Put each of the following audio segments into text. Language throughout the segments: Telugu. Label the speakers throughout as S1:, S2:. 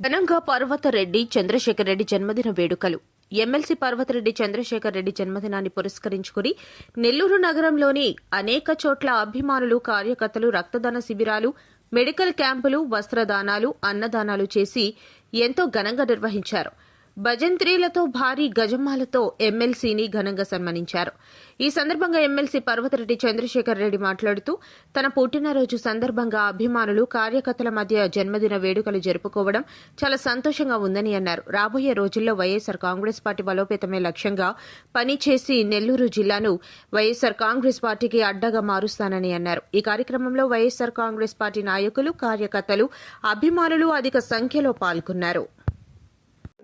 S1: ఘనంగా పర్వతరెడ్డి చంద్రశేఖర్ రెడ్డి జన్మదిన వేడుకలు. ఎమ్మెల్సీ పర్వతరెడ్డి చంద్రశేఖర్ రెడ్డి జన్మదినాన్ని పురస్కరించుకుని నెల్లూరు నగరంలోని అనేక చోట్ల అభిమానులు కార్యకర్తలు రక్తదాన శిబిరాలు మెడికల్ క్యాంపులు వస్త్రదానాలు అన్నదానాలు చేసి ఎంతో ఘనంగా నిర్వహించారు. భజంత్రీలతో భారీ గజమాలతో ఎమ్మెల్సీని ఘనంగా సన్మానించారు. ఈ సందర్భంగా ఎమ్మెల్సీ పర్వతరెడ్డి చంద్రశేఖర్ రెడ్డి మాట్లాడుతూ తన పుట్టినరోజు సందర్భంగా అభిమానులు కార్యకర్తల మధ్య జన్మదిన వేడుకలు జరుపుకోవడం చాలా సంతోషంగా ఉందని అన్నారు. రాబోయే రోజుల్లో వైఎస్సార్ కాంగ్రెస్ పార్టీ బలోపేతమే లక్ష్యంగా పనిచేసి నెల్లూరు జిల్లాను వైఎస్సార్ కాంగ్రెస్ పార్టీకి అడ్డగా మారుస్తానని అన్నారు. ఈ కార్యక్రమంలో వైఎస్సార్ కాంగ్రెస్ పార్టీ నాయకులు కార్యకర్తలు అభిమానులు అధిక సంఖ్యలో పాల్గొన్నారు.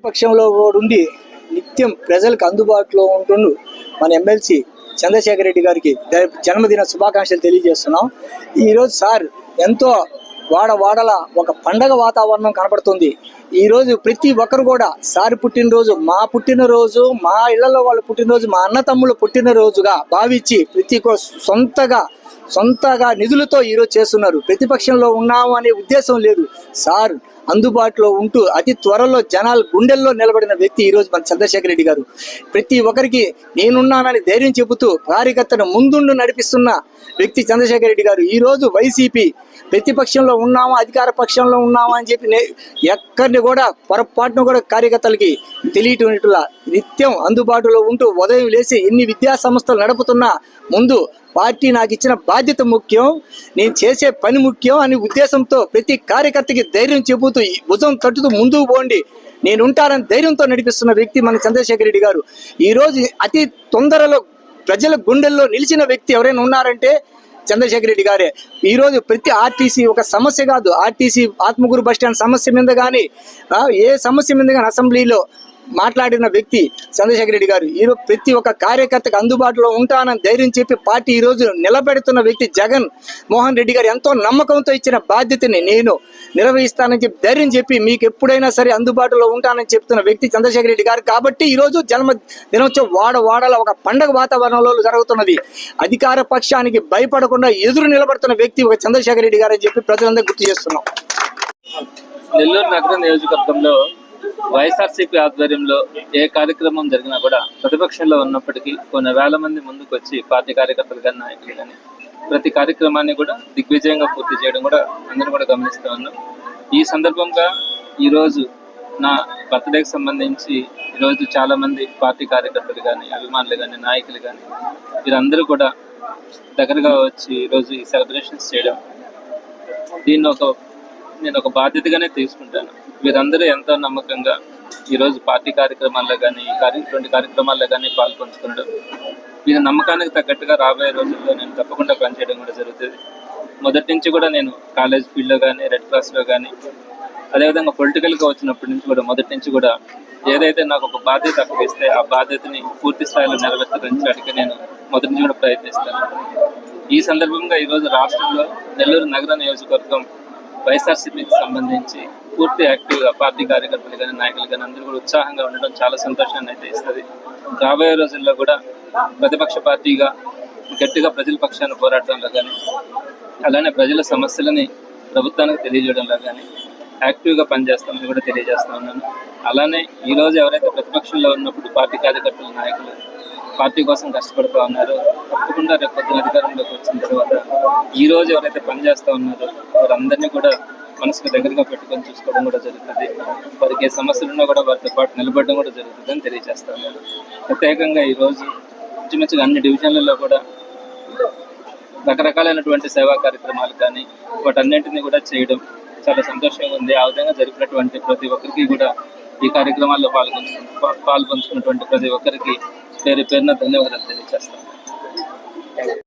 S2: పక్షంలో కూడా ఉండి నిత్యం ప్రజలకు అందుబాటులో ఉంటుండు మన ఎమ్మెల్సీ చంద్రశేఖర్ రెడ్డి గారికి జన్మదిన శుభాకాంక్షలు తెలియజేస్తున్నాం. ఈరోజు సార్ ఎంతో వాడ వాడల ఒక పండగ వాతావరణం కనబడుతుంది ఈరోజు ప్రతి ఒక్కరు కూడా సార్ పుట్టినరోజు మా పుట్టినరోజు మా ఇళ్ళలో వాళ్ళ పుట్టినరోజు మా అన్న తమ్ముళ్ళ పుట్టినరోజుగా భావించి ప్రతి ఒక్క సొంతగా సొంతగా నిధులతో ఈరోజు చేస్తున్నారు. ప్రతిపక్షంలో ఉన్నాము అనే ఉద్దేశం లేదు. సార్ అందుబాటులో ఉంటూ అతి త్వరలో జనాలు గుండెల్లో నిలబడిన వ్యక్తి ఈరోజు మన చంద్రశేఖర రెడ్డి గారు. ప్రతి ఒక్కరికి నేనున్నానని ధైర్యం చెబుతూ కార్యకర్తను ముందుండు నడిపిస్తున్న వ్యక్తి చంద్రశేఖర్ రెడ్డి గారు. ఈరోజు వైసీపీ ప్రతిపక్షంలో ఉన్నామా అధికార పక్షంలో ఉన్నామా అని చెప్పి ఎక్కడిని కూడా పొరపాటును కూడా కార్యకర్తలకి తెలియటట్టులా నిత్యం అందుబాటులో ఉంటూ ఉదయం లేచి ఎన్ని విద్యా సంస్థలు నడుపుతున్నా ముందు పార్టీ నాకు ఇచ్చిన బాధ్యత ముఖ్యం నేను చేసే పని ముఖ్యం అనే ఉద్దేశంతో ప్రతి కార్యకర్తకి ధైర్యం చెబుతూ ఈ భుజం తట్టుతూ ముందుకు పోండి. నేను ఉంటానని ధైర్యంతో నడిపిస్తున్న వ్యక్తి మన చంద్రశేఖర్ రెడ్డి గారు. ఈరోజు అతి తొందరలో ప్రజల గుండెల్లో నిలిచిన వ్యక్తి ఎవరైనా ఉన్నారంటే చంద్రశేఖర్ రెడ్డి గారే. ఈరోజు ప్రతి ఆర్టీసీ ఒక సమస్య కాదు. ఆర్టీసీ ఆత్మగురు బస్ స్టాండ్ సమస్య మీద కానీ ఏ సమస్య మీద కానీ అసెంబ్లీలో మాట్లాడిన వ్యక్తి చంద్రశేఖర్ రెడ్డి గారు ఈరోజు ప్రతి ఒక్క కార్యకర్తకు అందుబాటులో ఉంటానని ధైర్యం చెప్పి పార్టీ ఈ రోజు నిలబెడుతున్న వ్యక్తి జగన్ మోహన్ రెడ్డి గారు ఎంతో నమ్మకంతో ఇచ్చిన బాధ్యతని నేను నిర్వహిస్తానని చెప్పి ధైర్యం చెప్పి మీకు ఎప్పుడైనా సరే అందుబాటులో ఉంటానని చెప్తున్న వ్యక్తి చంద్రశేఖర్ రెడ్డి గారు. కాబట్టి ఈరోజు జన్మ దినోత్సవం వాడ వాడల ఒక పండగ వాతావరణంలో జరుగుతున్నది. అధికార పక్షానికి భయపడకుండా ఎదురు నిలబడుతున్న వ్యక్తి ఒక చంద్రశేఖర్ రెడ్డి గారు అని చెప్పి ప్రజలందరూ గుర్తు చేస్తున్నాం.
S3: నెల్లూరు నగరం నియోజకవర్గంలో వైఎస్ఆర్సీపీ ఆధ్వర్యంలో ఏ కార్యక్రమం జరిగినా కూడా ప్రతిపక్షంలో ఉన్నప్పటికీ కొన్ని వేల మంది ముందుకు వచ్చి పార్టీ కార్యకర్తలు కానీ నాయకులు కానీ ప్రతి కార్యక్రమాన్ని కూడా దిగ్విజయంగా పూర్తి చేయడం కూడా అందరూ కూడా గమనిస్తూ ఉన్నాం. ఈ సందర్భంగా ఈరోజు నా బర్త్డేకి సంబంధించి ఈరోజు చాలా మంది పార్టీ కార్యకర్తలు కానీ అభిమానులు కానీ నాయకులు కానీ వీరందరూ కూడా దగ్గరగా వచ్చి ఈరోజు ఈ సెలబ్రేషన్స్ చేయడం దీన్ని ఒక నేను ఒక బాధ్యతగానే తీసుకుంటాను. వీరందరూ ఎంతో నమ్మకంగా ఈరోజు పార్టీ కార్యక్రమాల్లో కానీ ఈ ఇటువంటి కార్యక్రమాల్లో కానీ పాల్పంచుకునడం వీరి నమ్మకానికి తగ్గట్టుగా రాబోయే రోజుల్లో నేను తప్పకుండా పనిచేయడం కూడా జరుగుతుంది. మొదటి నుంచి కూడా నేను కాలేజ్ ఫీల్డ్లో కానీ రెడ్ క్రాస్లో కానీ అదేవిధంగా పొలిటికల్గా వచ్చినప్పటి నుంచి కూడా మొదటి నుంచి కూడా ఏదైతే నాకు ఒక బాధ్యత అప్పగిస్తే ఆ బాధ్యతని పూర్తి స్థాయిలో నెరవేర్చడానికి నేను మొదటి నుంచి కూడా ప్రయత్నిస్తాను. ఈ సందర్భంగా ఈరోజు రాష్ట్రంలో నెల్లూరు నగర నియోజకవర్గం వైఎస్ఆర్సీపీకి సంబంధించి పూర్తి యాక్టివ్గా పార్టీ కార్యకర్తలు కానీ నాయకులు కానీ అందరూ కూడా ఉత్సాహంగా ఉండడం చాలా సంతోషాన్ని అయితే ఇస్తుంది. రాబోయే రోజుల్లో కూడా ప్రతిపక్ష పార్టీగా గట్టిగా ప్రజల పక్షాన్ని పోరాటంలో కానీ అలానే ప్రజల సమస్యలని ప్రభుత్వానికి తెలియజేయడంలో కానీ యాక్టివ్గా పనిచేస్తామని కూడా తెలియజేస్తా ఉన్నాను. అలానే ఈ రోజు ఎవరైతే ప్రతిపక్షంలో ఉన్నప్పుడు పార్టీ కార్యకర్తలు నాయకులు పార్టీ కోసం కష్టపడుతూ ఉన్నారు. తప్పకుండా రేపు పొద్దున అధికారంలోకి వచ్చిన తర్వాత ఈ రోజు ఎవరైతే పనిచేస్తూ ఉన్నారో వారందరినీ కూడా మనసుకు దగ్గరగా పెట్టుకొని చూసుకోవడం కూడా జరుగుతుంది. వారికి ఏ సమస్యలు ఉన్నా కూడా వారితో పాటు నిలబడడం కూడా జరుగుతుంది అని తెలియజేస్తా ఉన్నారు ప్రత్యేకంగా ఈరోజు మంచి ఇంచుమించుగా అన్ని డివిజన్లలో కూడా రకరకాలైనటువంటి సేవా కార్యక్రమాలు కానీ వాటన్నింటినీ కూడా చేయడం చాలా సంతోషంగా ఉంది. ఆ విధంగా జరిపినటువంటి ప్రతి ఒక్కరికి కూడా ఈ కార్యక్రమాల్లో పాల్గొని పాల్పంచుకున్నటువంటి ప్రతి ఒక్కరికి పేరు పేరున ధన్యవాదాలు తెలియజేస్తాను